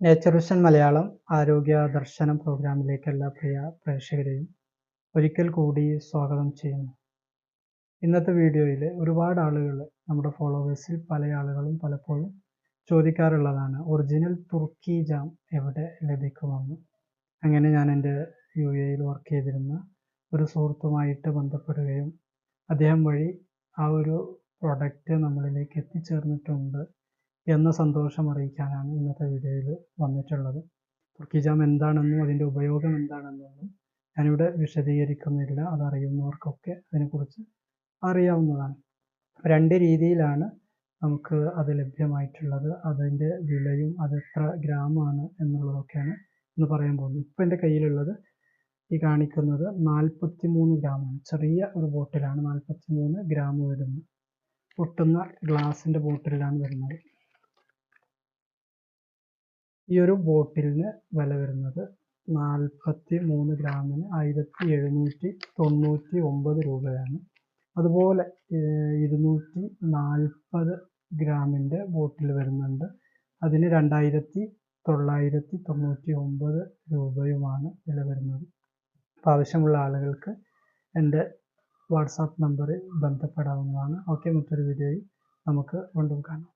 Nature Malayalam ആരോഗ്യ ദർശനം പ്രോഗ്രാമിലേക്ക് എല്ലാ പ്രിയ പ്രേക്ഷകരെയും ഒരിക്കൽ കൂടി സ്വാഗതം ചെയ്യുന്നു. ഇന്നത്തെ വീഡിയോയിൽ ഒരുപാട് ആളുകൾ നമ്മുടെ ഫോളോവേഴ്സിൽ പല ആളുകളും പലപ്പോഴും ചോദിക്കാറുള്ളതാണ് ഒറിജിനൽ തുർക്കി ജാം എവിടെ ലഭിക്കുമെന്ന്? അങ്ങനെ ഞാൻ എന്റെ യു എയിൽ വർക്ക് ചെയ്തിരുന്ന ഒരു സുഹൃത്തുമായിട്ട് ബന്ധപ്പെടുകയും അദ്ദേഹം വഴി ആ ഒരു പ്രൊഡക്റ്റ് നമ്മളിലേക്ക് എത്തിച്ചേർന്നിട്ടുണ്ട്. എന്ന സന്തോഷം അറിയിക്കാനാണ് ഇന്നത്തെ വീഡിയോയിൽ വന്നിട്ടുള്ളത്. തുർക്കിജാം എന്താണെന്നും അതിന്റെ ഉപയോഗം എന്താണെന്നൊന്നും ഞാനിവിടെ വിശദീകരിക്കുന്നില്ല. അതറിയുന്നവർക്കൊക്കെ അതിനെക്കുറിച്ച് അറിയാവുന്നതാണ്. രണ്ട് രീതിയിലാണ് നമുക്ക് അത് ലഭ്യമായിട്ടുള്ളത്. അതിന്റെ വിലയും അത് എത്ര ഗ്രാമാണ് എന്നുള്ളതൊക്കെയാണ് എന്ന് പറയാൻ പോകുന്നത്. ഇപ്പം എന്റെ കയ്യിലുള്ളത് ഈ കാണിക്കുന്നത് നാൽപ്പത്തി മൂന്ന് ഗ്രാമാണ്. ചെറിയ ഒരു ബോട്ടിലാണ് നാൽപ്പത്തി മൂന്ന് ഗ്രാം വരുന്നത്. പൊട്ടുന്ന ഗ്ലാസിന്റെ ബോട്ടിലാണ് വരുന്നത്. ഈ ഒരു ബോട്ടിലിന് വില വരുന്നത് നാൽപ്പത്തി മൂന്ന് ഗ്രാമിന് ആയിരത്തി എഴുന്നൂറ്റി തൊണ്ണൂറ്റി ഒമ്പത് രൂപയാണ്. അതുപോലെ ഇരുന്നൂറ്റി നാൽപ്പത് ഗ്രാമിന്റെ ബോട്ടിൽ വരുന്നുണ്ട്. അതിന് രണ്ടായിരത്തി തൊള്ളായിരത്തി തൊണ്ണൂറ്റി ഒമ്പത് രൂപയുമാണ് വില വരുന്നത്. അപ്പോൾ ആവശ്യമുള്ള ആളുകൾക്ക് എന്റെ വാട്സാപ്പ് നമ്പറിൽ ബന്ധപ്പെടാവുന്നതാണ്. ഓക്കെ മറ്റൊരു വീഡിയോയിൽ നമുക്ക് വീണ്ടും കാണാം.